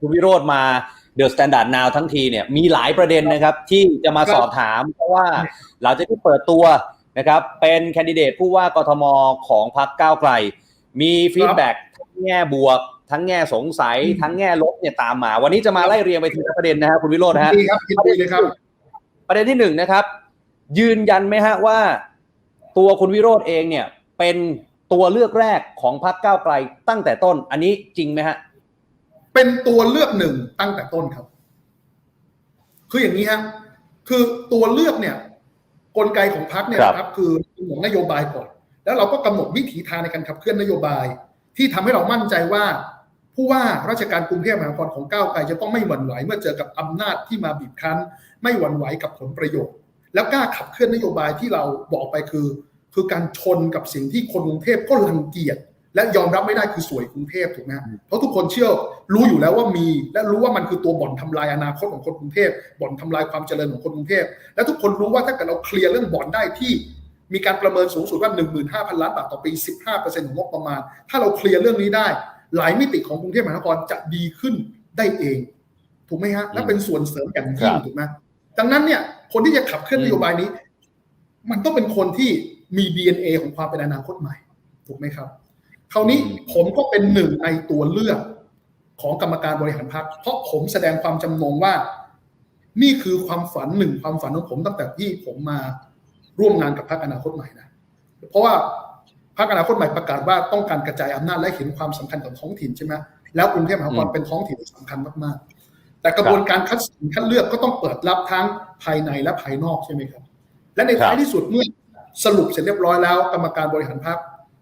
คุณวิโรธมาเดอะสแตนดาร์ดนาวทั้งทีเนี่ยมีหลายประเด็นนะครับที่จะมาสอบถาม เพราะว่าหลังจากที่เปิดตัวนะครับเป็นแคนดิเดตผู้ว่ากทมของพรรคก้าวไกล มีฟีดแบ็กทั้งแง่บวก ทั้งแง่สงสัย ทั้งแง่ลบเนี่ยตามมา วันนี้จะมาไล่เรียงไปทีละประเด็นนะครับคุณวิโรธนะฮะดีครับยินดีเลยครับ ประเด็นที่หนึ่งนะครับ ยืนยันไหมฮะว่า ตัวคุณวิโรธเองเนี่ยเป็นตัวเลือกแรกของพรรคก้าวไกลตั้งแต่ต้น อันนี้จริงไหมฮะ เป็นตัวเลือกหนึ่งตั้งแต่ต้นครับ คืออย่างนี้ฮะคือตัวเลือกเนี่ย กลไกของพรรคเนี่ยครับนะครับ คือของนโยบายก่อน แล้วเราก็กำหนดวิถีทางในการขับเคลื่อนนโยบาย ที่ทำให้เรามั่นใจว่า ผู้ว่าราชการกรุงเทพมหานครของก้าวไกลจะต้องไม่หวั่นไหว เมื่อเจอกับอำนาจที่มาบีบคั้น ไม่หวั่นไหวกับผลประโยชน์ แล้วกล้าขับเคลื่อนนโยบายที่เราบอกไปคือ คือการชนกับสิ่งที่คนกรุงเทพก็รังเกียจ และยอมรับไม่ได้คือสวยกรุงเทพถูกไหมฮะเพราะทุกคนเชื่อรู้อยู่แล้วว่ามี และรู้ว่ามันคือตัวบ่อนทำลายอนาคตของคนกรุงเทพบ่อนทำลายความเจริญของคนกรุงเทพและทุกคนรู้ว่าถ้าเกิดเราเคลียร์เรื่องบ่อนได้ที่มีการประเมินสูงสุดว่า 15,000 ล้านบาทต่อปี 15%ของงบประมาณ ถ้าเราเคลียร์เรื่องนี้ได้ หลายมิติของกรุงเทพมหานครจะดีขึ้นได้เอง ถูกไหมฮะ และเป็นส่วนเสริมอย่างยิ่งครับถูกไหมดังนั้นเนี่ย คนที่จะขับเคลื่อนอืมนโยบายนี้ มันต้องเป็นคนที่มี DNA ของความเป็นอนาคตใหม่ ถูกไหมครับค ราวนี้ผมก็เป็นหนึ่งในตัวเลือกของกรรมการบริหารพรรคเพราะผมแสดงความจำนงว่า นี่คือความฝันหนึ่งความฝันของผมตั้งแต่ที่ผมมาร่วมงานกับพรรคอนาคตใหม่นะเพราะว่าพรรคอนาคตใหม่ประกาศว่าต้องการกระจายอำนาจและเห็นความสำคัญของท้องถิ่นใช่ไหมแล้วกรุงเทพมหานครอืมเป็นท้องถิ่นที่สำคัญมากๆ แต่กระบวนการคัดสรรคัดเลือกก็ต้องเปิดรับทั้งภายในและภายนอกใช่ไหมครับ และในท้ายที่สุดเมื่อสรุปเสร็จเรียบร้อยแล้ว กรรมการบริหารพรรค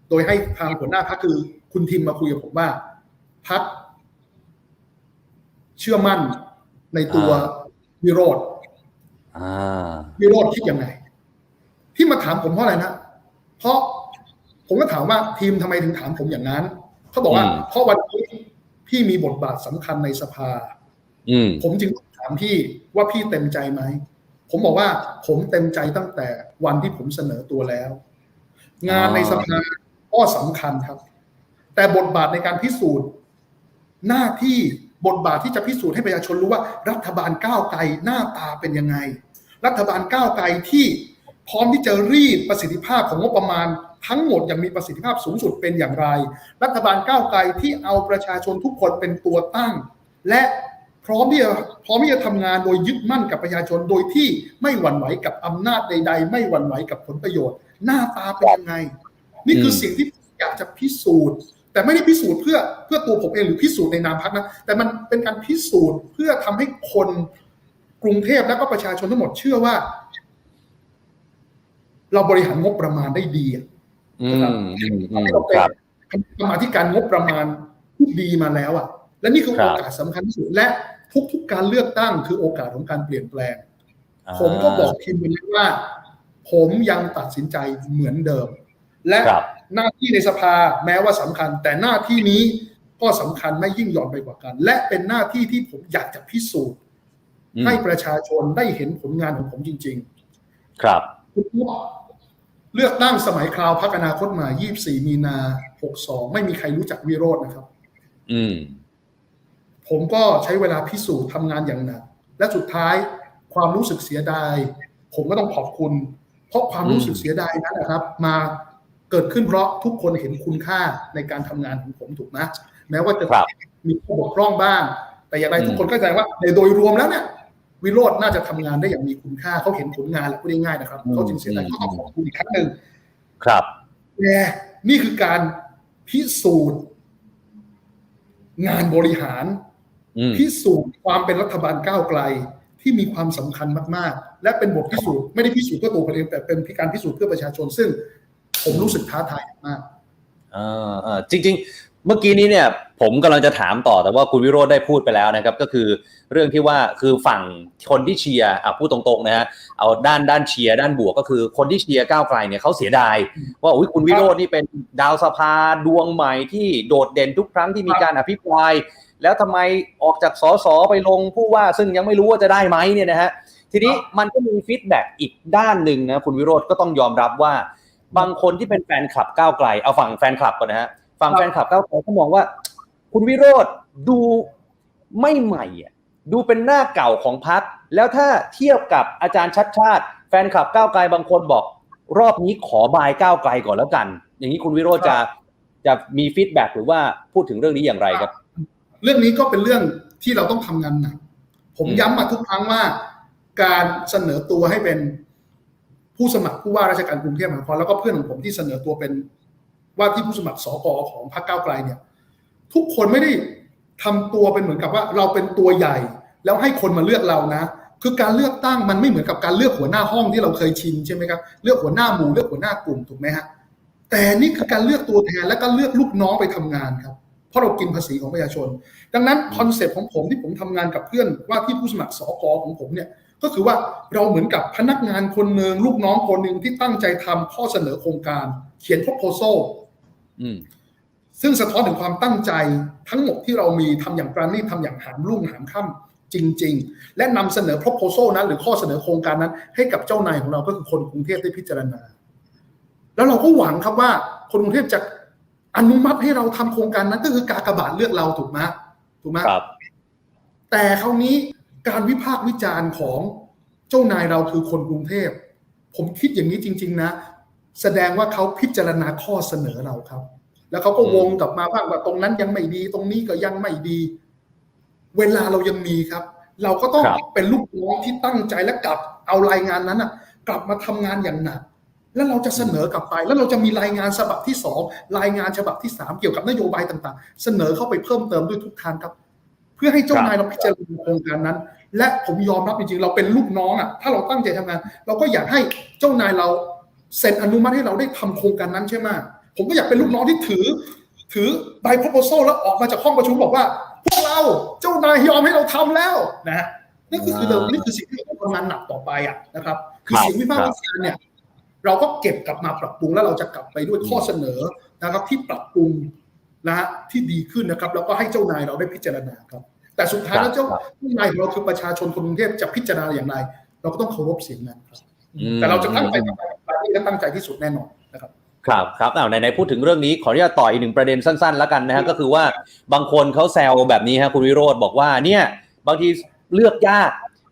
โดยให้ทางหัวหน้าพรรคคือคุณทิมมาคุยกับผมว่าพรรคเชื่อมั่นในตัววิโรธอ่าวิโรธคิดยังไง ที่มาถามผมเพราะอะไรนะ เพราะผมก็ถามว่าทีมทำไมถึงถามผมอย่างนั้น เขาบอกว่าอืมเพราะวันนี้พี่มีบทบาทสำคัญในสภา อืมผมจึงถามพี่ว่าพี่เต็มใจไหม ผมบอกว่าผมเต็มใจตั้งแต่วันที่ผมเสนอตัวแล้ว งานในสภา ก็สำคัญครับ แต่บทบาทในการพิสูจน์หน้าที่บทบาทที่จะพิสูจน์ให้ประชาชนรู้ว่า รัฐบาลก้าวไกลหน้าตาเป็นยังไง รัฐบาลก้าวไกลที่พร้อมที่จะรีดประสิทธิภาพของงบประมาณ ทั้งหมดอย่างมีประสิทธิภาพสูงสุดเป็นอย่างไร รัฐบาลก้าวไกลที่เอาประชาชนทุกคนเป็นตัวตั้ง และพร้อมที่จะพร้อมที่จะทำงานโดยยึดมั่นกับประชาชนโดยที่ไม่หวั่นไหวกับอำนาจใด ๆ ไม่หวั่นไหวกับผลประโยชน์ หน้าตาเป็นยังไง นี่คือสิ่งที่ผมอยากจะพิสูจน์ แต่ไม่ได้พิสูจน์เพื่อเพื่อตัวผมเองหรือพิสูจน์ในนามพรรคนะ แต่มันเป็นการพิสูจน์เพื่อทำให้คนกรุงเทพและก็ประชาชนทั้งหมดเชื่อว่า เราบริหารงบประมาณได้ดีอะอืมอืมอืมให้เราเป็นครับกรรมาธิการงบประมาณที่ดีมาแล้วอะ และนี่คือครัโอบกาสสำคัญที่สุดและทุกๆ การเลือกตั้งคือโอกาสของการเปลี่ยนแปลง ผมก็บอกทีมไปแล้วว่า ผมยังตัดสินใจเหมือนเดิม และครับหน้าที่ในสภาแม้ว่าสำคัญ แต่หน้าที่นี้ก็สำคัญไม่ยิ่งหย่อนไปกว่ากัน และเป็นหน้าที่ที่ผมอยากจะพิสูจน์อืมให้ประชาชนได้เห็นผลงานของผมจริงครับๆเลือกตั้งสมัยคราวพักอนาคตใหม่ 24 มีนา 62 ไม่มีใครรู้จักวิโรจน์นะครับ อืม ผมก็ใช้เวลาพิสูจน์ทำงานอย่างหนัก และสุดท้ายความรู้สึกเสียดาย ผมก็ต้องขอบคุณ เพราะความรู้สึกเสียดายนั้นนะครับ มา เกิดขึ้นเพราะทุกคนเห็นคุณค่าในการทำงานของผมถูกไหมแม้ว่าจะครับมีข้อบกพร่องบ้าง แต่อย่างไรอืมทุกคนก็ใจว่าในโดยรวมแล้วเนี่ยวิโรจน์น่าจะทำงานได้อย่างมีคุณค่าเขาเห็นผลงานแหละพูดง่ายๆนะครับเขาจึงเสียดายก็ต้องขอบคุณอีกครั้งหนึ่งครับแต่นี่คือการพิสูจน์ งานบริหารอืมพิสูจน์ความเป็นรัฐบาลก้าวไกลที่มีความสำคัญมากๆ และเป็นบทพิสูจน์ไม่ได้พิสูจน์เพื่อตัวผมเองแต่เป็นการพิสูจน์เพื่อประชาชนซึ่ง ผมรู้สึกท้าทายมากเออเออจริง ๆ เมื่อกี้นี้เนี่ย ผมกำลังจะถามต่อแต่ว่าคุณวิโรธได้พูดไปแล้วนะครับ ก็คือเรื่องที่ว่าคือฝั่งคนที่เชียร์อะพูดตรงๆนะฮะเอาด้านด้านเชียร์ด้านบวกก็คือคนที่เชียร์ก้าวไกลเนี่ยเขาเสียดาย ว่าอุ้ยคุณวิโรจน์นี่เป็นดาวสภาดวงใหม่ที่โดดเด่นทุกครั้งที่มีการอภิปราย แล้วทำไมออกจากสสไปลงผู้ว่าซึ่งยังไม่รู้ว่าจะได้ไหมเนี่ยนะฮะทีนี้มันก็มีฟีดแบ็กอีกด้านหนึ่งนะคุณวิโรธก็ต้องยอมรับว่า บางคนที่เป็นแฟนคลับก้าวไกล เอาฝั่งแฟนคลับก่อนนะฮะฝั่งแฟนคลับก้าวไกลเขามองว่า คุณวิโรธดูไม่ใหม่อะดูเป็นหน้าเก่าของพัก แล้วถ้าเทียบกับอาจารย์ชัดชาติ แฟนคลับก้าวไกลบางคนบอก รอบนี้ขอบายก้าวไกลก่อนแล้วกัน อย่างนี้คุณวิโรจน์จะจะมีฟีดแบ็กหรือว่าพูดถึงเรื่องนี้อย่างไรครับ เรื่องนี้ก็เป็นเรื่องที่เราต้องทำงานหนักผมอืมย้ำมาทุกครั้งว่า การเสนอตัวให้เป็น ผู้สมัครผู้ว่าราชการกรุงเทพมหานครแล้วก็เพื่อนของผมที่เสนอตัวเป็นว่าที่ผู้สมัครสกของพรรคก้าวไกลเนี่ย ทุกคนไม่ได้ทำตัวเป็นเหมือนกับว่าเราเป็นตัวใหญ่ แล้วให้คนมาเลือกเรานะ คือการเลือกตั้งมันไม่เหมือนกับการเลือกหัวหน้าห้องที่เราเคยชินใช่ไหมครับเลือกหัวหน้าหมู่เลือกหัวหน้ากลุ่มถูกไหมฮะแต่นี่คือการเลือกตัวแทนและก็เลือกลูกน้องไปทำงานครับเพราะเรากินภาษีของประชาชน ดังนั้นคอนเซปต์ของผมที่ผมทำงานกับเพื่อนว่าที่ผู้สมัครสอกอของผมเนี่ย ก็คือว่าเราเหมือนกับพนักงานคนหนึ่งลูกน้องคนหนึ่งที่ตั้งใจทำข้อเสนอโครงการ เขียน proposal อืมซึ่งสะท้อนถึงความตั้งใจทั้งหมดที่เรามีทำอย่างปราณีตทำอย่างหามรุ่งหามค่ำจริง ๆ และนำเสนอ proposal นั้นหรือข้อเสนอโครงการนั้น ให้กับเจ้านายของเราก็คือคนกรุงเทพได้พิจารณา แล้วเราก็หวังครับว่าคนกรุงเทพจะอนุมัติให้เราทำโครงการนั้นก็คือกากบาทเลือกเราถูกไหมถูกไหมครับ แต่คราวนี้ การวิพากษ์วิจารณ์ของเจ้านายเราคือคนกรุงเทพ ผมคิดอย่างนี้จริง ๆ นะ แสดงว่าเขาพิจารณาข้อเสนอเราครับ แล้วเขาก็วงกลับมาบ้างว่าตรงนั้นยังไม่ดี ตรงนี้ก็ยังไม่ดี เวลาเรายังมีครับ เราก็ต้องครับเป็นลูกน้องที่ตั้งใจและกลับเอารายงานนั้นอะ กลับมาทำงานอย่างหนักแล้วเราจะเสนอกลับไป แล้วเราจะมีรายงานฉบับที่สองรายงานฉบับที่สามเกี่ยวกับนโยบายต่าง ๆ เสนอเข้าไปเพิ่มเติมด้วยทุกทางครับ เพื่อให้เจ้านายเราพิจารณาโครงการนั้น และผมยอมรับจริงๆเราเป็นลูกน้องอะถ้าเราตั้งใจทำงาน เราก็อยากให้เจ้านายเราเซ็นอนุมัติให้เราได้ทำโครงการนั้นใช่ไหมผมก็อยากเป็นลูกน้องที่ถือ ถือใบ proposal แล้วออกมาจากห้องประชุมบอกว่า พวกเราเจ้านายยอมให้เราทำแล้วนะฮะนั่นก็คือเรานี่คือสิ่งที่เราต้องทำงานหนักต่อไปอะนะครับ คือครับเสียงวิพากษ์วิจารณ์เนี่ย เราก็เก็บกลับมาปรับปรุงแล้วเราจะกลับไปด้วยข้อเสนอนะครับที่ปรับปรุง นะฮะที่ดีขึ้นนะครับ แล้วก็ให้เจ้านายเราได้พิจารณาครับ แต่สุดท้ายแล้วเจ้าครับเจ้านายของเราคือประชาชนคนกรุงเทพจะพิจารณาอย่างไร เราก็ต้องเคารพเสียงนั้นครับอืมแต่เราจะตั้งใจทำงานและตั้งใจที่สุดแน่นอนนะครับครับครับอ้าวไหนๆพูดถึงเรื่องนี้ขออนุญาตต่ออีกหนึ่งประเด็นสั้นๆ แล้วกันนะฮะก็คือว่าบางคนเขาแซวแบบนี้ฮะคุณวิโรธบอกว่าเนี่ยบางทีเลือกยาก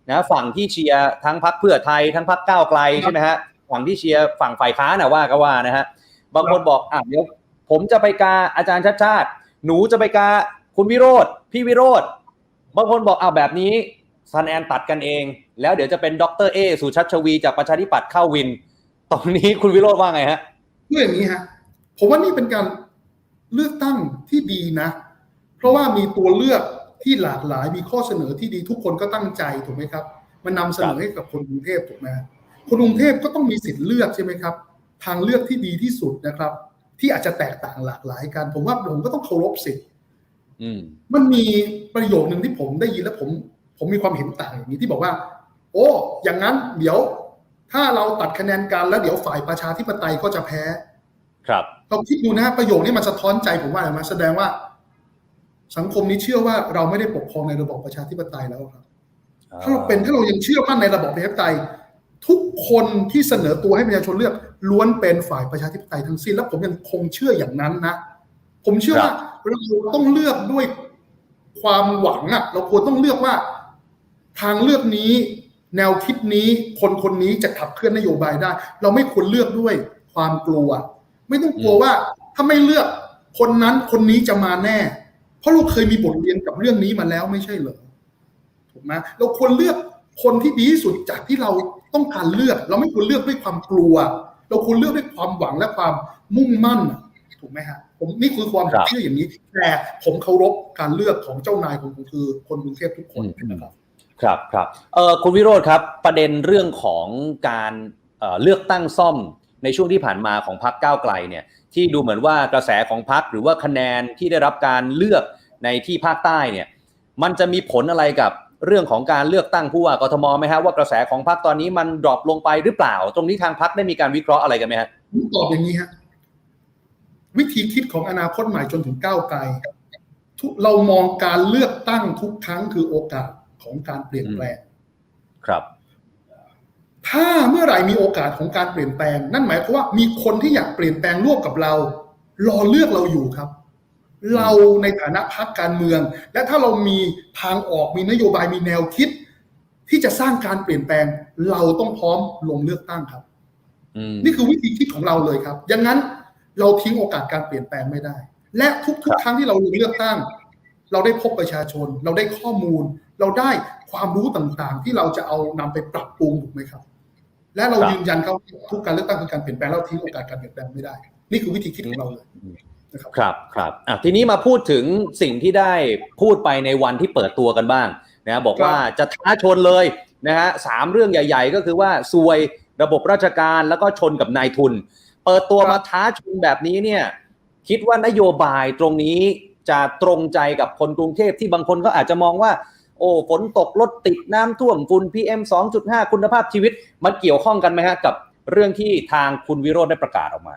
นะฝั่งที่เชียร์ทั้งพักเพื่อไทยทั้งพักก้าวไกลใช่ไหมฮะฝั่งที่เชียร์ฝั่งฝ่ายค้านนะว่าก็ว่านะฮะบางคนบอกอะเดี๋ยว ผมจะไปกาอาจารย์ชัดชาติ หนูจะไปกาคุณวิโรธพี่วิโรธบางคนบอกอ้าวแบบนี้ซันแอนตัดกันเอง แล้วเดี๋ยวจะเป็นดรเอสุชัชวี จากประชาธิปัตย์เข้าวินตรงนี้คุณวิโรธว่าไงฮะเพื่องนี้ฮะผมว่านี่เป็นการเลือกตั้งที่ดีนะ เพราะว่ามีตัวเลือกที่หลากหลายมีข้อเสนอที่ดีทุกคนก็ตั้งใจถูกไหมครับ มันนำเสนอให้กับคนกรุงเทพถูกไหมคนกรุงเทพก็ต้องมีสิทธิ์เลือกใช่ไหมครับ ทางเลือกที่ดีที่สุดนะครับ ที่อาจจะแตกต่างหลากหลายกัน ผมว่าผมก็ต้องเคารพสิทธิ์อืมมันมีประโยคหนึ่งที่ผมได้ยินแล้วผม ผมมีความเห็นต่างอย่างนี้ที่บอกว่า โอ้ อย่างนั้นเดี๋ยว ถ้าเราตัดคะแนนกันแล้วเดี๋ยวฝ่ายประชาธิปไตยก็จะแพ้ ครับเราคิดดูนะประโยคนี้มันสะท้อนใจผมว่าอะไรมาแสดงว่า สังคมนี้เชื่อว่าเราไม่ได้ปกครองในระบอบประชาธิปไตยแล้วครับ ถ้าเราเป็นถ้าเรายังเชื่อมั่นในระบอบประชาธิปไตย ทุกคนที่เสนอตัวให้ประชาชนเลือก ล้วนเป็นฝ่ายประชาธิปไตยทั้งสิ้น แล้วผมยังคงเชื่ออย่างนั้นนะ ผมเชื่อว่าเราต้องเลือกด้วยความหวังอะเราควรต้องเลือกว่า ทางเลือกนี้ แนวคิดนี้คนคนนี้จะขับเคลื่อนนโยบายได้ เราไม่ควรเลือกด้วยความกลัว ไม่ต้องกลัวว่า ถ้าไม่เลือกคนนั้นคนนี้จะมาแน่ เพราะเราเคยมีบทเรียนกับเรื่องนี้มาแล้วไม่ใช่เหรอถูกไหมเราควรเลือกคนที่ดีที่สุดจากที่เราต้องการเลือก เราไม่ควรเลือกด้วยความกลัว เราควรเลือกด้วยความหวังและความมุ่งมั่นถูกไหมฮะผมนี่คือความครับเชื่ออย่างนี้ แต่ผมเคารพการเลือกของเจ้านายของผมคือคนกรุงเทพทุกคนอืมนะครับ ครับครับเออคุณวิโรธครับ ประเด็นเรื่องของการเอ่อเลือกตั้งซ่อมในช่วงที่ผ่านมาของพรรคก้าวไกลเนี่ยที่ดูเหมือนว่ากระแสของพรรคหรือว่าคะแนนที่ได้รับการเลือกในที่ภาคใต้เนี่ยมันจะมีผลอะไรกับ เรื่องของการเลือกตั้งผู้ว่ากทมไหมฮะว่ากระแสของพรรคตอนนี้มันดรอปลงไปหรือเปล่า ตรงนี้ทางพรรคได้มีการวิเคราะห์อะไรกันไหมฮะผมตอบอย่างนี้ฮะวิธีคิดของอนาคตใหม่จนถึงก้าวไกลทุกเรามองการเลือกตั้งทุกครั้งคือโอกาสของการเปลี่ยนแปลงครับ ถ้าเมื่อไหร่มีโอกาสของการเปลี่ยนแปลง นั่นหมายความว่ามีคนที่อยากเปลี่ยนแปลงร่วมกับเรา รอเลือกเราอยู่ครับ เราในฐานะพรรคการเมือง และถ้าเรามีทางออกมีนโยบายมีแนวคิด ที่จะสร้างการเปลี่ยนแปลง เราต้องพร้อมลงเลือกตั้งครับอืมนี่คือวิธีคิดของเราเลยครับดังนั้นเราทิ้งโอกาสการเปลี่ยนแปลงไม่ได้ และทุกๆ ครั้งที่เราลงเลือกตั้ง เราได้พบประชาชน เราได้ข้อมูล เราได้ความรู้ต่างๆ ที่เราจะเอานำไปปรับปรุงถูกไหมครับ และเราครับยืนยันเขาทุกการเลือกตั้งคือการเปลี่ยนแปลงเราทิ้งโอกาสการเปลี่ยนแปลงไม่ได้ นี่คือวิธีคิดของเราเลย นะครับครับครับอะทีนี้มาพูดถึงสิ่งที่ได้พูดไปในวันที่เปิดตัวกันบ้างนะบอกว่าจะท้าชนเลยนะฮะสามเรื่องใหญ่ ๆ ก็คือว่าซวยระบบราชการแล้วก็ชนกับนายทุน เปิดตัวครับมาท้าชนแบบนี้เนี่ยคิดว่านโยบายตรงนี้จะตรงใจกับคนกรุงเทพที่บางคนก็อาจจะมองว่า โอ้ฝนตกรถติดน้ำท่วมฝุ่น PM 2.5 คุณภาพชีวิต มันเกี่ยวข้องกันไหมฮะกับเรื่องที่ทางคุณวิโรธได้ประกาศออกมา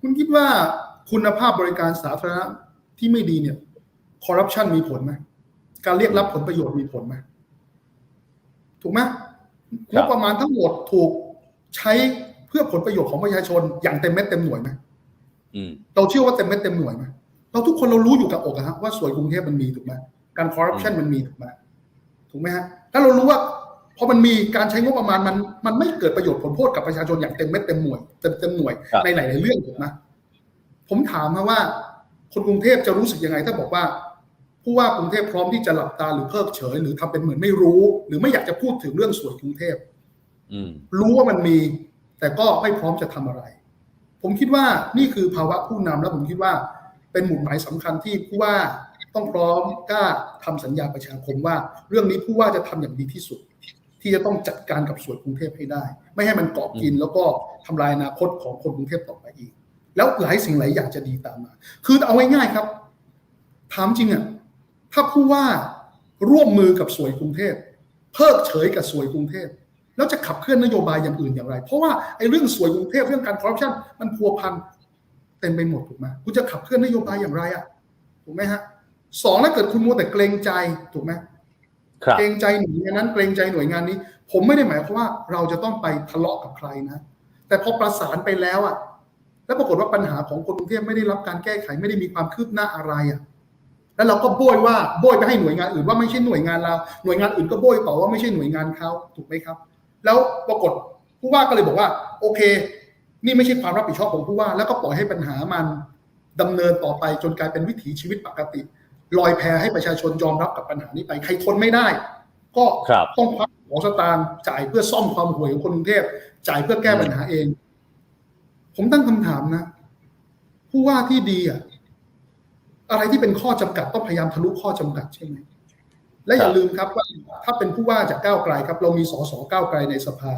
คุณคิดว่า คุณภาพบริการสาธารณะที่ไม่ดีเนี่ยคอร์รัปชันมีผลไหมการเรียกรับผลประโยชน์มีผลไหมถูกไหมครังบบประมาณทั้งหมดถูกใช้เพื่อผลประโยชน์ของประชาชน อย่างเต็มเม็ดเต็มหน่วยไหมอืมเราเชื่อว่าเต็มเม็ดเต็มหน่วยไหมเราทุกคนเรารู้อยู่กับอกอะฮะว่าสวยกรุงเทพมันมีถูกไหมการคอร์รัปชันมันมีถูกไหมถูกไหมฮะถ้าเรารู้ว่าพอมันมีการใช้งบประมาณมันมันไม่เกิดประโยชน์ผลโทษกับประชาชนอย่างเต็มเม็ดเต็มหน่วยเต็มเต็มหน่วยครับในหลายๆเรื่องถูกไหม ผมถามนะว่า คนกรุงเทพจะรู้สึกยังไง ถ้าบอกว่า ผู้ว่ากรุงเทพพร้อมที่จะหลับตาหรือเพิกเฉย หรือทำเป็นเหมือนไม่รู้ หรือไม่อยากจะพูดถึงเรื่องสวยกรุงเทพรู้ว่ามันมี แต่ก็ไม่พร้อมจะทำอะไร ผมคิดว่านี่คือภาวะผู้นำแล้วผมคิดว่า เป็นหมุดหมายสำคัญที่ผู้ว่าต้องพร้อมกล้าทำสัญญาประชาคมว่า เรื่องนี้ผู้ว่าจะทำอย่างดีที่สุด ที่จะต้องจัดการกับสวนกรุงเทพให้ได้ ไม่ให้มันเกาะกินแล้วก็ทำลายอนาคตของคนกรุงเทพต่อไปอีก แล้วหลายสิ่งหลายอย่างจะดีตามมา คือเอาง่ายๆครับ ถามจริงอะถ้าผู้ว่าร่วมมือกับสวยกรุงเทพเพิกเฉยกับสวยกรุงเทพแล้วจะขับเคลื่อนนโยบายอย่างอื่นอย่างไร เพราะว่าไอ้เรื่องสวยกรุงเทพเรื่องการคอร์รัปชันมันพัวพันเต็มไปหมดถูกไหมคุณจะขับเคลื่อนนโยบายอย่างไรอะถูกไหมฮะสองถ้าเกิดคุณมัวแต่เกรงใจถูกไหมครับเกรงใจหน่วยงานนั้นเกรงใจหน่วยงานนี้ ผมไม่ได้หมายความว่าเราจะต้องไปทะเลาะกับใครนะ แต่พอประสานไปแล้วอะ แล้วปรากฏว่าปัญหาของคนกรุงเทพไม่ได้รับการแก้ไขไม่ได้มีความคืบหน้าอะไรอะ แล้วเราก็โบยว่าโบยไปให้หน่วยงานอื่นว่าไม่ใช่หน่วยงานเรา หน่วยงานอื่นก็โบยต่อว่าไม่ใช่หน่วยงานเขาถูกไหมครับ แล้วปรากฏผู้ว่าก็เลยบอกว่า โอเค นี่ไม่ใช่ความรับผิดชอบของผู้ว่า แล้วก็ปล่อยให้ปัญหามันดำเนินต่อไปจนกลายเป็นวิถีชีวิตปกติลอยแพให้ประชาชนยอมรับกับปัญหานี้ไปใครทนไม่ได้ ก็ครับต้องควักของสตางค์จ่ายเพื่อซ่อมความห่วยของคนกรุงเทพจ่ายเพื่อแก้ปัญหาเอง ผมตั้งคำถามนะ ผู้ว่าที่ดีอะอะไรที่เป็นข้อจำกัดต้องพยายามทะลุข้อจำกัดใช่ไหมและอย่าลืมครับว่าถ้าเป็นผู้ว่าจากก้าวไกลครับ เรามีสสก้าวไกลในสภา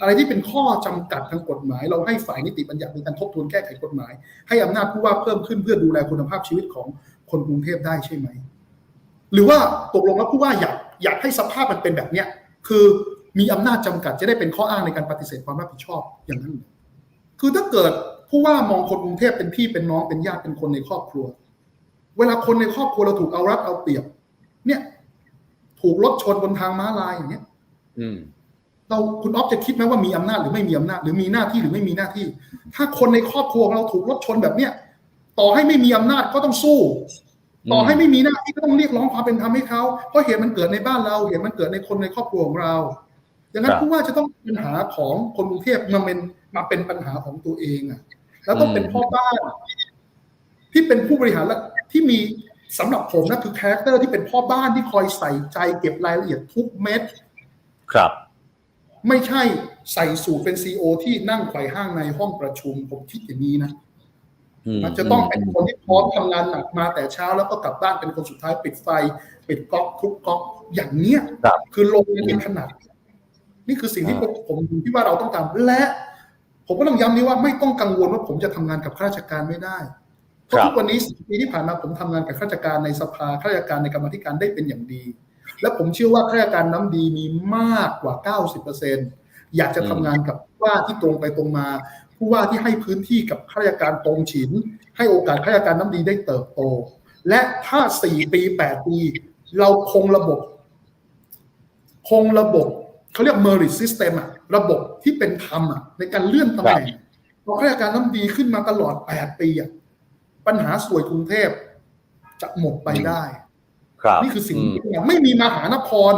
อะไรที่เป็นข้อจำกัดทางกฎหมาย เราให้ฝ่ายนิติบัญญัติในการทบทวนแก้ไขกฎหมาย ให้อำนาจผู้ว่าเพิ่มขึ้นเพื่อดูแลคุณภาพชีวิตของคนกรุงเทพได้ใช่ไหม หรือว่าตกลงแล้วผู้ว่าอยากอยากให้สภาพมันเป็นแบบเนี้ยคือมีอำนาจจำกัดจะได้เป็นข้ออ้างในการปฏิเสธความรับผิดชอบอย่างนั้นเคือถ้าเกิดผู้ว่ามองคนกรุงเทพเป็นพี่เป็นน้องเป็นญาติเป็นคนในครอบครัว เวลาคนในครอบครัวเราถูกเอารัดเอาเปรียบ เนี่ย ถูกรถชนบนทางม้าลายอย่างเงี้ย อืมเราคุณอ๊อฟจะคิดไหมว่ามีอำนาจหรือไม่มีอำนาจหรือมีหน้าที่หรือไม่มีหน้าที่ ถ้าคนในครอบครัวของเราถูกรถชนแบบเนี้ยต่อให้ไม่มีอำนาจก็ต้องสู้ ต่อให้ไม่มีหน้าที่ก็ต้องเรียกร้องความเป็นธรรมให้เขาเพราะเหตุมันเกิดในบ้านเราเหตุมันเกิดในคนในครอบครัวของเราดังนั้คนรับผู้ว่าจะต้องเป็นปัญหาของคนกรุงเทพมาเป็น มาเป็นปัญหาของตัวเองอะ แล้วต้องเป็นพ่อบ้าน ที่เป็นผู้บริหารและที่มีสำหรับผมนะคือคาแรคเตอร์ที่เป็นพ่อบ้านที่คอยใส่ใจเก็บรายละเอียดทุกเม็ดครับ ไม่ใช่ใส่สูตรเป็นซีอที่นั่งไขว่ห้างในห้องประชุม ผมคิดอย่างนี้นะอืมมันจะต้องเป็นคนที่พร้อมทำงานหนักมาแต่เช้าแล้วก็กลับบ้านเป็นคนสุดท้ายปิดไฟ ปิดก๊อกทุกก๊อกอย่างเนี้ยครับคือลงในขนาด นี่คือสิ่งที่ผมผมคิดว่าเราต้องการและ ผมก็ต้องย้ำนี้ว่าไม่ต้องกังวลว่าผมจะทำงานกับข้าราชการไม่ได้เพราะครับทุกวันนี้สิปีที่ผ่านมาผมทำงานกับข้าราชการในสภาข้าราชการในกรรมาธิการได้เป็นอย่างดี และผมเชื่อว่าข้าราชการน้ำดีมีมากกว่า 90%อยากจะทำงานกับผู้ว่าที่ตรงไปตรงมา ผู้ว่าที่ให้พื้นที่กับข้าราชการตรงฉิน ให้โอกาสข้าราชการน้ำดีได้เติบโต และถ้า4ปี8ปี เราคงระบบ คงระบบเขาเรียก merit system อะ ระบบที่เป็นธรรมอะในการเลื่อนตำแหน่งพอข้าราชการน้ำดีขึ้นมาตลอด8ปีอะปัญหาสวยกรุงเทพจะหมดไปได้ครับนี่คือสิ่งอืมที่ไม่มีมหานคร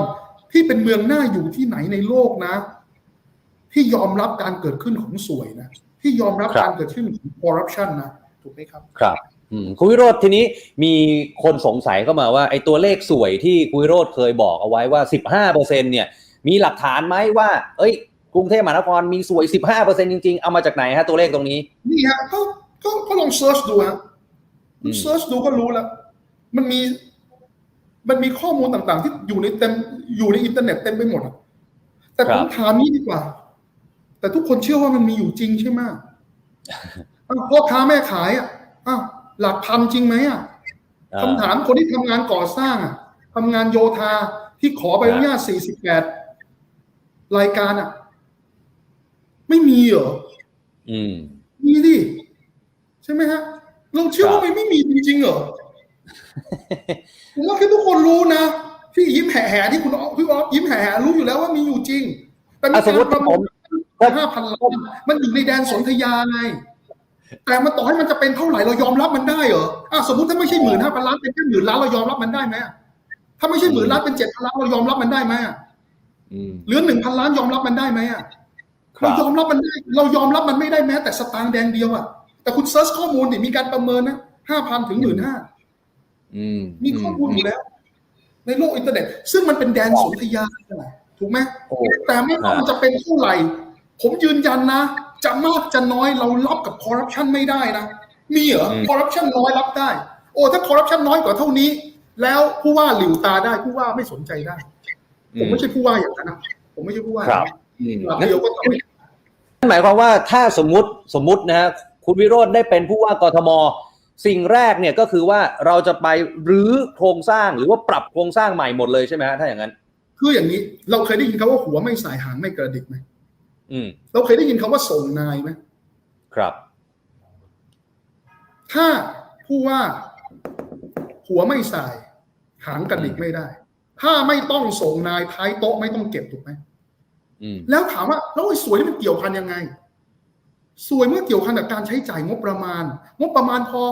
ที่เป็นเมืองน่าอยู่ที่ไหนในโลกนะ ที่ยอมรับการเกิดขึ้นของสวยนะ ที่ยอมรับการเกิดขึ้นของคอร์รัปชันนะถูกไหมครับ ครับอืมคุณวิโรธทีนี้มีคนสงสัยเข้ามาว่าไอ้ตัวเลขสวยที่คุณวิโรธเคยบอกเอาไว้ว่า 15เปอร์เซ็นเนี่ย มีหลักฐานไหมว่า เอ้ย กรุงเทพมหานครมีสวย 15เปอร์เซ็นจริง ๆ เอามาจากไหนฮะตัวเลขตรงนี้ นี่ฮะก็ก็ก็ลองเซิร์ชดูฮะอืมเซิร์ชดูก็รู้แล้ว มันมี มันมีข้อมูลต่างๆ ที่อยู่ในเต็มอยู่ในอินเทอร์เน็ตเต็มไปหมดอะแต่ผมถามนี้ดีกว่า แต่ทุกคนเชื่อว่ามันมีอยู่จริงใช่ไหมอ้าวพ่อค้าแม่ขายอะอ้าวหลักพันจริงไหมอะอ่าคำถามคนที่ทำงานก่อสร้างอะทำงานโยธาที่ขอใบอนุญาต48 รายการอะ ไม่มีเหรออืม มีดิ ใช่ไหมฮะเราเชื่อว่ามันไม่มีจริงๆเหรอผมว่าแค่ทุกคนรู้นะที่ยิ้มแห่ๆที่คุณอ๊อฟพี่อ๊อฟยิ้มแห่ๆรู้อยู่แล้วว่ามีอยู่จริง แต่มีอะสมมติการประผมห้าพันล้านมันอยู่ในแดนสนธยาไงแต่มันต่อให้มันจะเป็นเท่าไหร่เรายอมรับมันได้เหรออะสมมติถ้าไม่ใช่หมื่นห้าพันล้านเป็นแค่หมื่นล้านเรายอมรับมันได้ไหมอะถ้าไม่ใช่หมื่นล้านเป็นเจ็ดพันล้านเรายอมรับมันได้ไหมอะอืมเหลือหนึ่งพันล้านยอมรับมันได้ไหมอะครั เราบยอมรับมันได้เรายอมรับมันไม่ได้แม้แต่สตางค์แดงเดียวอะแต่คุณเซิร์ชข้อมูลดิมีการประเมินนะห้าพันถึงหมื่นห้าอืมมีข้อมูลอยู่แล้ว ในโลกอินเทอร์เน็ต ซึ่งมันเป็นแดนสนธยาถูกไหมโอ้แต่ไม่ว่ามันจะเป็นเท่าไหร่ ผมยืนยันนะ จะมากจะน้อยเรารับกับคอร์รัปชันไม่ได้นะ มีเหรอคอร์รัปชันน้อยรับได้ โอ้ถ้าคอร์รัปชันน้อยกว่าเท่านี้ แล้วผู้ว่าหลิวตาได้ผู้ว่าไม่สนใจได้ ผมไม่ใช่ผู้ว่าอย่างนั้นนะผมไม่ใช่ผู้ว่า ครับอืมหลักเดียวก็ทำให้นั่นหมายความว่าถ้าสมมติสมมตินะฮะคุณวิโรธได้เป็นผู้ว่ากทม สิ่งแรกเนี่ยก็คือว่าเราจะไปรื้อโครงสร้างหรือว่าปรับโครงสร้างใหม่หมดเลยใช่ไหมฮะถ้าอย่างนั้น คืออย่างนี้เราเคยได้ยินคำว่าหัวไม่สายหางไม่กระดิกไหมอืมเราเคยได้ยินคำว่าส่งนายไหมครับ ถ้าผู้ว่าหัวไม่สาย หางกระดิกไม่ได้ ถ้าไม่ต้องส่งนายท้ายโต๊ะไม่ต้องเก็บถูกไหมอืม แล้วถามว่าแล้วไอ้สวยนี่มันเกี่ยวพันยังไง สวยเมื่อเกี่ยวพันกับการใช้จ่ายงบประมาณ งบประมาณพอ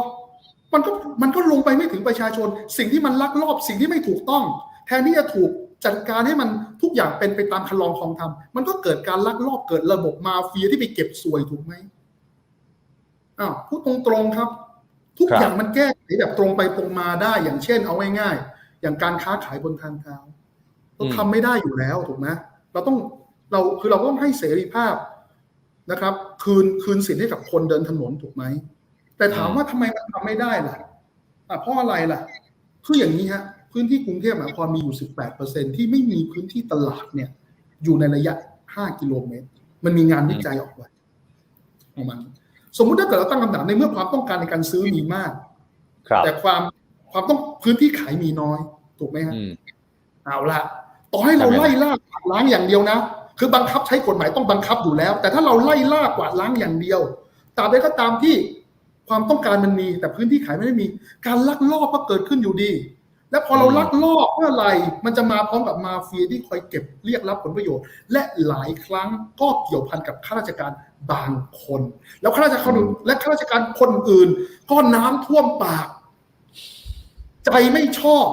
มันก็มันก็ลงไปไม่ถึงประชาชน สิ่งที่มันลักลอบสิ่งที่ไม่ถูกต้อง แทนที่จะถูกจัดการให้มันทุกอย่างเป็นไปตามคันลองคลองธรรมมันก็เกิดการลักลอบเกิดระบบมาเฟียที่ไปเก็บสวยถูกไหมอ้าวพูดตรงๆครับ ทุกครับอย่างมันแก้ไขแบบตรงไปตรงมาได้ อย่างเช่น เอาง่ายๆอย่างการค้าขายบนทางเท้าเราทำไม่ได้อยู่แล้วถูกไหมเราต้อง เราคือเราต้องให้เสรีภาพนะครับ คืนคืนสิทธิ์ให้กับคนเดินถนนถูกไหมแต่ถามว่าทำไมมันทำไม่ได้ล่ะอะเพราะอะไรล่ะ คืออย่างนี้ฮะพื้นที่กรุงเทพมหานครมีอยู่ 18%ที่ไม่มีพื้นที่ตลาดเนี่ย อยู่ในระยะ 5 กิโลเมตร มันมีงานวิจัยออกไว้ออกมาสมมุติถ้าเกิดเราตั้งคำถามในเมื่อความต้องการในการซื้อมีมากครับแต่ความความต้องพื้นที่ขายมีน้อย ถูกไหมฮะอืมเอาละต่อให้เราทำยังไงไล่ล่ากวาดล้างอย่างเดียวนะ คือบังคับใช้กฎหมายต้องบังคับอยู่แล้ว แต่ถ้าเราไล่ล่ากวาดล้างอย่างเดียวตาบใดก็ตามที่ความต้องการมันมี แต่พื้นที่ขายไม่ได้มี การลักลอบก็เกิดขึ้นอยู่ดี และพอเราลักลอบเมื่อไหร่มันจะมาพร้อมกับมาเฟียที่คอยเก็บเรียกรับผลประโยชน์ และหลายครั้งก็เกี่ยวพันกับข้าราชการบางคน แล้วข้าราชการและข้าราชการคนอื่น ก็น้ำท่วมปาก ใจไม่ชอบ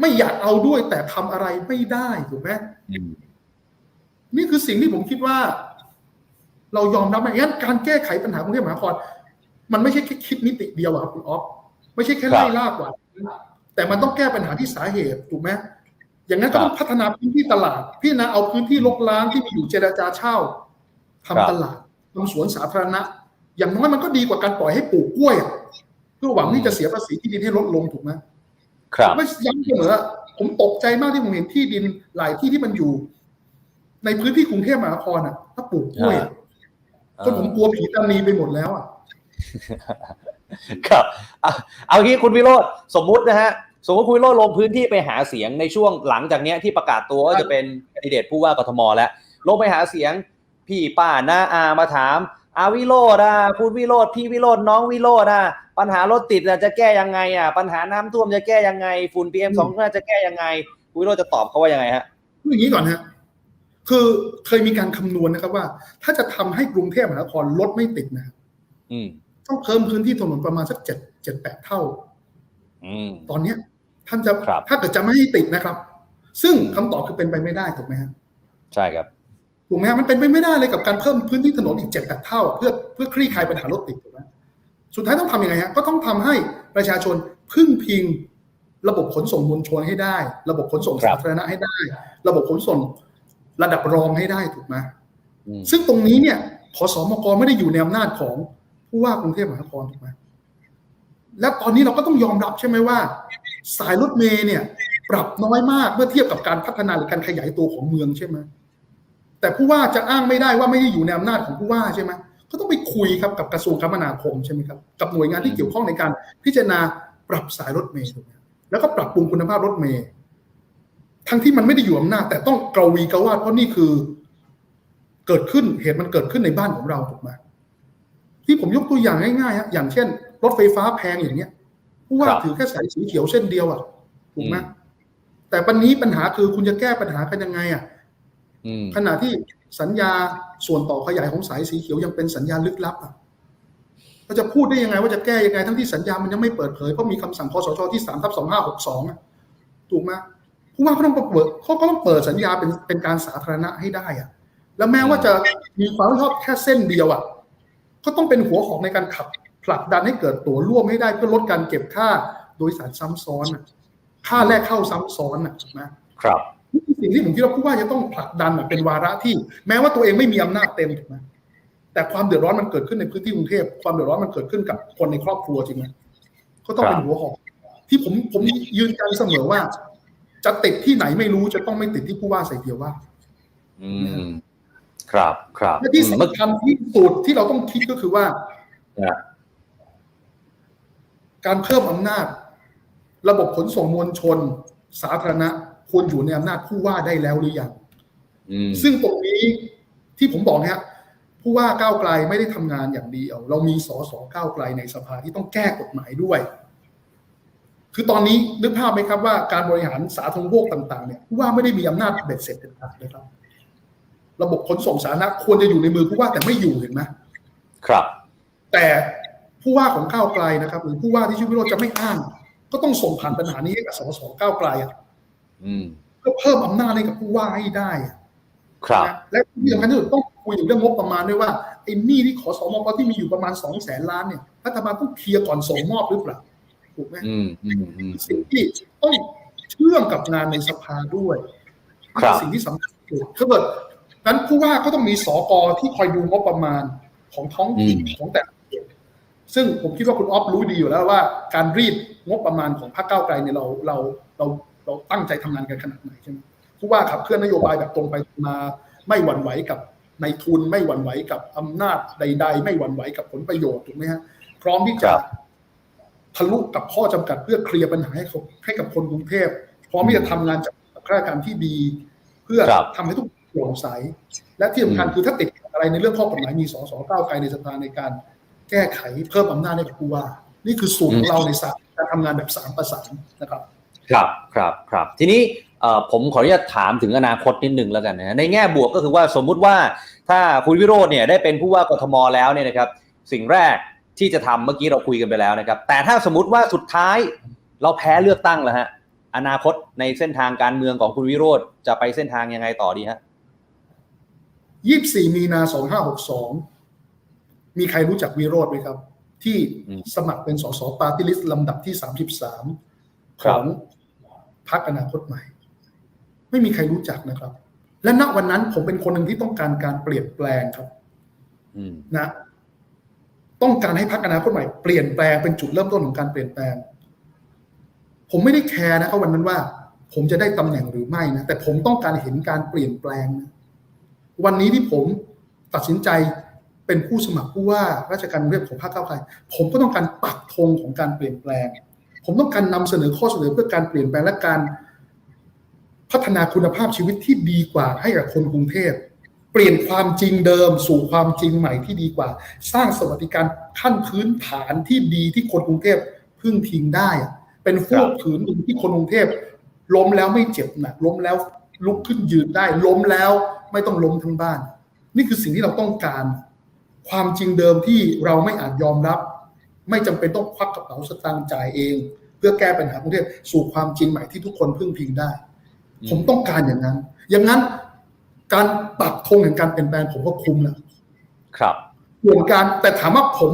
ไม่อยากเอาด้วยแต่ทำอะไรไม่ได้ถูกไหม นี่คือสิ่งที่ผมคิดว่า เรายอมรับไหมงั้นการแก้ไขปัญหากรุงเทพมหานคร มันไม่ใช่แค่คิดมิติเดียวอะครับคุณออฟไม่ใช่แค่ไล่ล่ากว่า แต่มันต้องแก้ปัญหาที่สาเหตุถูกไหมอย่างนั้นก็ต้องพัฒนาพื้นที่ตลาด พี่นะเอาพื้นที่ลกล้างที่มีอยู่เจรจาเช่าทำตลาดทำสวนสาธารณะ อย่างน้อยมันก็ดีกว่าการปล่อยให้ปลูกกล้วยอะเพื่อหวังที่จะเสียภาษีที่ดินให้ลดลงถูกไหมครับไม่ย้ำเสมอผมตกใจมากที่ผมเห็นที่ดินหลายที่ที่มันอยู่ ในพื้นที่กรุงเทพมหานครอะ ถ้าปลูกกล้วยอะจนผมกลัวผีตานีไปหมดแล้วอะครับเอาเอางี้คุณวิโรธสมมุตินะฮะสมมติคุณวิโรธลงพื้นที่ไปหาเสียงในช่วงหลังจากเนี้ยที่ประกาศตัวว่าจะเป็นแคนดิเดตผู้ว่ากทมแล้วลงไปหาเสียงพี่ป้าน้าอามาถามอาวิโรธอะคุณวิโรธพี่วิโรธน้องวิโรธอะปัญหารถติดอะจะแก้ยังไงอะปัญหาน้ำท่วมจะแก้ยังไงฝุ่นพีเอ็มสองจะแก้ยังไงคุณวิโรธจะตอบเขาว่ายังไงฮะคืออย่างนี้ก่อนฮะ คือเคยมีการคำนวณนะครับว่า ถ้าจะทำให้กรุงเทพมหานครรถไม่ติดนะครับอืม ต้องเพิ่มพื้นที่ถนนประมาณสักเจ็ดเจ็ดแปดเท่า อืม ตอนเนี้ยท่านจะครับ ถ้าเกิดจะไม่ให้ติดนะครับ ซึ่งคำตอบคือเป็นไปไม่ได้ถูกไหมฮะใช่ครับ ถูกไหมฮะมันเป็นไปไม่ได้เลยกับการเพิ่มพื้นที่ถนนอีกเจ็ดแปดเท่า เพื่อเพื่อคลี่คลายปัญหารถติดถูกไหมสุดท้ายต้องทำยังไงฮะก็ต้องทำให้ประชาชนพึ่งพิง ระบบขนส่งมวลชนให้ได้ ระบบขนส่งครัสาบธารณะให้ได้ ระบบขนส่ง ระดับรองให้ได้ถูกไหมอืมซึ่งตรงนี้เนี่ยขอสมกไม่ได้อยู่ในอำนาจของผู้ว่ากรุงเทพมหานครถูกไหมและตอนนี้เราก็ต้องยอมรับใช่ไหมว่า สายรถเมล์เนี่ย ปรับน้อยมากเมื่อเทียบกับการพัฒนาหรือการขยายตัวของเมืองใช่ไหมแต่ผู้ว่าจะอ้างไม่ได้ว่าไม่ได้อยู่ในอำนาจของผู้ว่าใช่ไหมก็ต้องไปคุยครับกับกระทรวงคมนาคมใช่ไหมครับกับหน่วยงานที่เกี่ยวข้องในการพิจารณาปรับสายรถเมล์ถูกไหมแล้วก็ปรับปรุงคุณภาพรถเมล์ ทั้งที่มันไม่ได้อยู่อำนาจแต่ต้องกระวีกระวาดเพราะนี่คือ เกิดขึ้นเหตุมันเกิดขึ้นในบ้านของเราถูกไหมที่ผมยกตัวอย่างง่ายๆฮะอย่างเช่น รถไฟฟ้าแพงอย่างเนี้ยผู้ว่าครับถือแค่สายสีเขียวเส้นเดียวอะถูกไหมอืมแต่ปัญนี้ปัญหาคือคุณจะแก้ปัญหากันยังไงอะอืมขณะที่สัญญาส่วนต่อขยายของสายสีเขียวยังเป็นสัญญาลึกลับอะเราจะพูดได้ยังไงว่าจะแก้ยังไง ทั้งที่สัญญามันยังไม่เปิดเผยเพราะมีคำสั่งคอสชที่สามทับสองห้าหกสองถูกไหม ผู้ว่าเขาต้องเปิดเขาก็ต้องเปิดสัญญาเป็นเป็นการสาธารณะให้ได้อะแล้วแม้ว่าจะมีความรับผิดชอบแค่เส้นเดียวอะก็ต้องเป็นหัวหอกในการขับผลักดันให้เกิดตั๋วร่วมให้ได้เพื่อลดการเก็บค่าโดยสารซ้ำซ้อนอะค่าแรกเข้าซ้ำซ้อนอะถูกไหมครับนี่คือสิ่งที่ผมคิดว่าผู้ว่าจะต้องผลักดันอะเป็นวาระที่ แม้ว่าตัวเองไม่มีอำนาจเต็มถูกไหมแต่ความเดือดร้อนมันเกิดขึ้นในพื้นที่กรุงเทพความเดือดร้อนมันเกิดขึ้นกับคนในครอบครัวจริงไหมก็ต้องเป็นหัวหอกที่ผมผมยืนยันเสมอว่า จะติดที่ไหนไม่รู้จะต้องไม่ติดที่ผู้ว่าใส่เดียวว่า อืม ครับครับและที่อืมเมื่อสำคัญที่สุดที่เราต้องคิดก็คือว่านะการเพิ่มอำนาจ ระบบขนส่งมวลชน สาธารณะควรอยู่ในอำนาจผู้ว่าได้แล้วหรือยังอืมซึ่งตรงนี้ที่ผมบอกเนี่ยผู้ว่าก้าวไกลไม่ได้ทำงานอย่างเดียว เรามีสสก้าวไกลในสภาที่ต้องแก้กฎหมายด้วย คือตอนนี้นึกภาพไหมครับว่าการบริหารสาธารณูปโภคต่างๆเนี่ยผู้ว่าไม่ได้มีอำนาจเบ็ดเสร็จเด็ดขาดเลยครับ ระบบขนส่งสาธารณะควรจะอยู่ในมือผู้ว่าแต่ไม่อยู่เห็นไหมครับ แต่ผู้ว่าของก้าวไกลนะครับหรือผู้ว่าที่ชื่อวิโรจน์จะไม่อ้าง ก็ต้องส่งผ่านปัญหานี้ให้กับสสก้าวไกลอะอืมเพื่อเพิ่มอำนาจให้กับผู้ว่าให้ได้อะครับนะและที่สำคัญที่สุดต้องคุยถึงเรื่องงบประมาณด้วยว่าไอ้หนี้ที่ขอสมกที่มีอยู่ประมาณสองแสนล้านเนี่ยรัฐบาลต้องเคลียร์ก่อนส่งมอบหรือเปล่า ถูกไหมอืมอืมอืมสิ่งที่ต้องเชื่อมกับงานในสภาด้วยครับสิ่งที่สำคัญที่สุดถ้าเกิดนั้นผู้ว่าก็ต้องมีสกที่คอยดูงบประมาณของท้องถิ่นของแต่ละเขตซึ่งผมคิดว่าคุณออฟรู้ดีอยู่แล้วว่า การรีดงบประมาณของพรรคก้าวไกลเนี่ยเราเราเราเราตั้งใจทำงานกันขนาดไหนใช่ไหมผู้ว่าขับเคลื่อนนโยบายแบบตรงไปตรงมาไม่หวั่นไหวกับในายทุนไม่หวั่นไหวกับอำนาจใด ๆ ไม่หวั่นไหวกับผลประโยชน์ถูกไหมฮะพร้อมที่คจะรับ ทะลุกับข้อจำกัดเพื่อเคลียร์ปัญหาให้เขาให้กับคนกรุงเทพพร้อมที่จะทำงานจากข้าราชการที่ดี เพื่อครับทำให้ทุกอย่างโปร่งใส และที่สำคัญคือถ้าติดอะไรในเรื่องข้อกฎหมายมีสสก้าวไกลในสภาในการแก้ไขเพิ่มอำนาจให้กับผู้ว่า นี่คือสูตรของเราในศาสตร์การทำงานแบบสามประสานนะครับ ครับครับครับทีนี้เอ่อผมขออนุญาตถามถึงอนาคตนิดนึงแล้วกันนะในแง่บวกก็คือว่าสมมุติว่าถ้าคุณวิโรจน์เนี่ยได้เป็นผู้ว่ากทมแล้วเนี่ยนะครับ สิ่งแรก ที่จะทำเมื่อกี้เราคุยกันไปแล้วนะครับ แต่ถ้าสมมติว่าสุดท้ายเราแพ้เลือกตั้งแล้วฮะ อนาคตในเส้นทางการเมืองของคุณวิโรจน์จะไปเส้นทางยังไงต่อดีฮะ24มีนา2562มีใครรู้จักวิโรธไหมครับ ที่อืมสมัครเป็นสสปาร์ตี้ลิสต์ลำดับที่33คขรับองพรรคอนาคตใหม่ ไม่มีใครรู้จักนะครับ และณวันนั้นผมเป็นคนหนึ่งที่ต้องการการเปลี่ยนแปลงครับอืมนะ ต้องการให้พรรคอนาคตใหม่เปลี่ยนแปลงเป็นจุดเริ่มต้นของการเปลี่ยนแปลง ผมไม่ได้แคร์นะครับวันนั้นว่า ผมจะได้ตำแหน่งหรือไม่นะแต่ผมต้องการเห็นการเปลี่ยนแปลงนะวันนี้ที่ผมตัดสินใจเป็นผู้สมัครผู้ว่าราชการกรุงเทพของพรรคก้าไกลผมก็ต้องการปักธงของการเปลี่ยนแปลง ผมต้องการนำเสนอข้อเสนอเพื่อการเปลี่ยนแปลงและการพัฒนาคุณภาพชีวิตที่ดีกว่าให้กับคนกรุงเทพ เปลี่ยนความจริงเดิมสู่ความจริงใหม่ที่ดีกว่า สร้างสวัสดิการขั้นพื้นฐานที่ดีที่คนกรุงเทพพึ่งพิงได้ เป็นฟูกผืนหนึ่งที่คนกรุงเทพล้มแล้วไม่เจ็บหนักล้มแล้วลุกขึ้นยืนได้ ล้มแล้วไม่ต้องล้มทั้งบ้าน นี่คือสิ่งที่เราต้องการ ความจริงเดิมที่เราไม่อาจยอมรับ ไม่จำเป็นต้องควักกระเป๋าสตางค์จ่ายเอง เพื่อแก้ปัญหากรุงเทพสู่ความจริงใหม่ที่ทุกคนพึ่งพิงได้ ผมต้องการอย่างนั้น อย่างนั้น การปักธงแห่งการเปลี่ยนแปลงผมก็คุ้มแล้วครับส่วนการแต่ถามว่าผม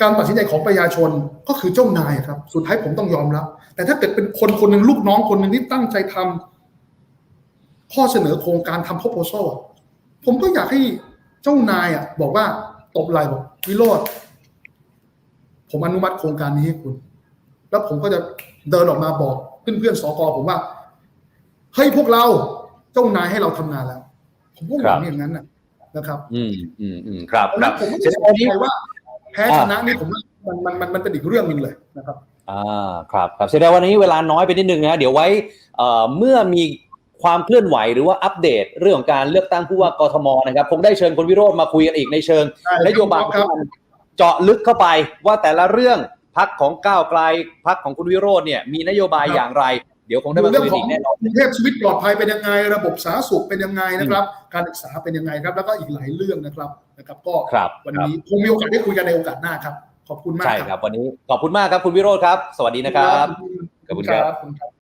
การตัดสินใจของประชาชนก็คือเจ้านายครับ สุดท้ายผมต้องยอมรับ แต่ถ้าเกิดเป็นคนคนหนึ่งลูกน้องคนหนึ่งที่ตั้งใจทำข้อเสนอโครงการทำ proposal อะผมก็อยากให้เจ้านายอะ บอกว่าตบไหล่บอกวิโรธผมอนุมัติโครงการนี้ให้คุณ แล้วผมก็จะเดินออกมาบอกเพื่อนๆสกผมว่าเฮ้ยพวกเรา เจ้านายให้เราทำงานแล้ว ผมก็หวังอย่างนั้นนะนะครับ อืมอืมอืมครับดังครันั้บนผมไม่แสได้ดสงนว่านี้ใจว่าแพ้ชนะนี่ผมว่ามันมันมันมันเป็นอีกเรื่องหนึ่งเลยนะครับอ่าครับครับแสดงว่านี้เวลาน้อยไปนิดนึงนะเดี๋ยวไว้เอ่อเมื่อมีความเคลื่อนไหวหรือว่าอัปเดตเรื่องของการเลือกตั้งผู้ว่ากทมนะครับคงได้เชิญคุณวิโรจน์มาคุยกันอีกในเชิงนโยบายครับเจาะลึกเข้าไปว่าแต่ละเรื่องพักของก้าวไกลพักของคุณวิโรจน์เนี่ยมีนโยบายอย่างไร เดี๋ยวคงได้มาเรื่องคุยขกันองอีกแน่นอนกรุงเทพชีวิตปลอดภัยเป็นยังไง ระบบสาธารณสุขเป็นยังไงนะครับ การศึกษาเป็นยังไงครับ แล้วก็อีกหลายเรื่องนะครับนะครับ ก็ครับวันครับนี้คงมีโอกาสได้คุยกันในโอกาสหน้าครับ ขอบคุณมากใช่ครับ วันนี้ขอบคุณมากครับคุณวิโรจน์ครับ สวัสดีนะครับขอบคุณครับขอบคุณครับ